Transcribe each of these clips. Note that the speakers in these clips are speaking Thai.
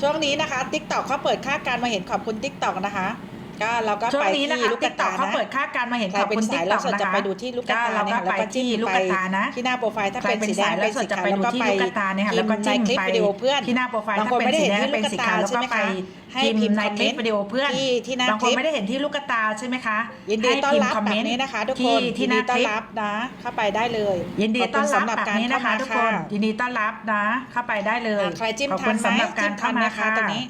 ช่วงนี้นะคะ t ิ k t o k เขาเปิดค่าการมาเห็นขอบคุณ t ิ k t o k นะคะ ก็เราก็ช่วไปงนี้นะที่คะลูกกติ๊ระกต็อตากเขานะเปิดค่าการมาเห็นใครขอบเป็นคุณสาติ๊ยกแล้ต็วอกสดนะจะคะไปดูที่ลูกกระก็ตาเราเนี่ยก็ค่ะแล้วไปก็จิ้มที่ลูกไปกระตานะ ที่หน้าโปรไฟล์ถ้าใครเป็นเป็นสีแดสางยเป็แล้วนสสีดจะขาวไปแล้วดูก็ที่ไปลูกกระตาเนี่ยค่ะพิแล้วมก็พ์ในจิ้มคลิปไปวิดีโอเพื่อน ที่หน้าโปรไฟล์บางถ้าคนเป็นไม่ได้สีเห็นแดงที่ลูเป็กนกระสีตาขาวแล้วใช่ก็ไหมไปคะให้พิมพิมพ์พ์ในคอมคเมลิปนต์วิดีโอเพื่อนที่ที่หน้าบางคคนลิปไม่ได้เห็นที่ลูกกระตาใช่ไหมคะยินดีให้ต้อนพิมรับพ์คอมแบเมบนต์นี้นะคะ ทุกที่คนที่ยินหดีน้าต้อคนลิป รับนะ เข้าไปได้เลยยินดีขอบต้คุอนณรับสำหรับแบบการนี้นะเข้าคะมาทุกคค่ะนยินดีต้อนรับนะ เข้าไปได้เลยอะใครจิ้มขอบทัคุนณไหมสำหรับกาจิ้รมทัเข้านมานะคะค่ะ ตรงนี้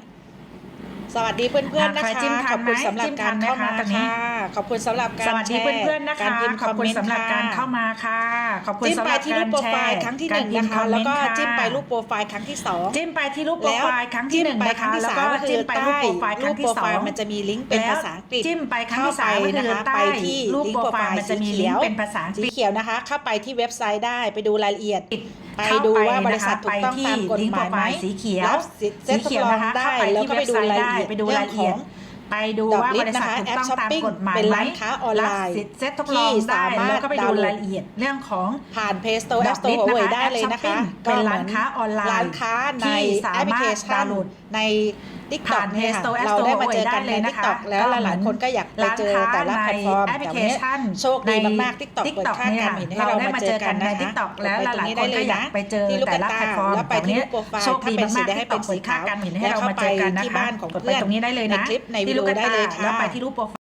สวัสดีเพื่อนๆนะอะใครคะจิ้มทัขอนบไหมคุณสำหรับจิ้มทัการนไหมเข้ามาคะตรงนี้ค่ะขอบคุณสำหรับการสวัสดีแชร์เพื่อนๆนะคะการพิมพ์ขอบคุณสำหรับการเข้ามาค่ะขอบคุณจิ้มสำหไปรับที่การูรปโปรแชไฟร์ล์ครั้งที่หการนึ่งพิมนะพ์คคะอมเมแล้วนก็ต์ค่ะจิ้มไปรูปโปรไฟล์ครั้งที่สองจิ้มไปที่รูปโปรไฟล์ครั้งที่หนึ่งนะคะแล้วก็คือจิ้มไปรูปโปรไฟล์ครูรั้ปงโปที่รสไฟองล์มันจะมีลิงก์เป็นภาษาอังกฤษจิ้มไปครั้งที่สามเข้ก็นะคือคะใต้ไปที่รูปโปรไฟล์มันจะมีลิงก์เป็นภาษาอังกสีฤษเขียวนะคะ เข้าไปที่เว็บไซต์ได้ไปดูรายละเอียด ไปเข้าดูไปว่าบนะคะริษัทถูกต้องตามกฎหมายไหมไปที่ลิงก์โปรไฟล์สีเขียวรับสิทธิ์เซ็สีตทเขีดยวลองนะคะได้เข้าไปแล้วที่ก็ไปเว็บดูไซต์รายได้ละเอียดไปดูเรื่ราอยงละขเอีอยงดไปดูดอกว่าลิบสต์ริษัทนะคะถูกแอปต้องช้อปตามปิ้งกฎหมายเป็นไหมร้านค้าออนไลน์รับสิทธิ์เซ็ตทดลที่องได้สามารถแล้วก็ไปดูดาวน์โหลดรายละเอียดเรื่องของผ่าน Play Store ด App อกลิ Store สต์นะคะ Huawei ได้เลยนะคะแอปช้อปปิ้งเป็นร้านค้าออนไลน์ร้านค้าในที่สามารถแอปพลิเคชัดาวนน์โหลดใน TikTok ผ่านเนี่ย Play ค่ะ Store App เราได้ Store มาเจอกันได้ในเลยนะคะ TikTok แล้วหลายๆคนก็อยากไปเจอแต่ละแพลตฟอร์มแอปพลิแต่เควันนี้ชันโชคดีมากๆ TikTok เปิด TikTok ค่าการเห็นให้เรามาเจอกันในนะคะ TikTok แล้วไปหตรงลายนี้ๆคได้นเลก็ยอยานะกไปเจอที่ลูกแต่กระละตาแพลตฟอร์มแล้วไปที่รูปโปรไฟล์โชคถ้าดีเป็นสีมากแดงๆให้ที่เป็นเปิสีดค่าขาวการเห็นให้แล้วเราเข้ามาไปเจอกันนะที่คะบ้านของกดไปเพื่อนตรงนี้ได้เลยในนะคลิปในที่วิลูดีกโอกระได้ตาเลยแล้วค่ะไปที่รูปโปรไฟล์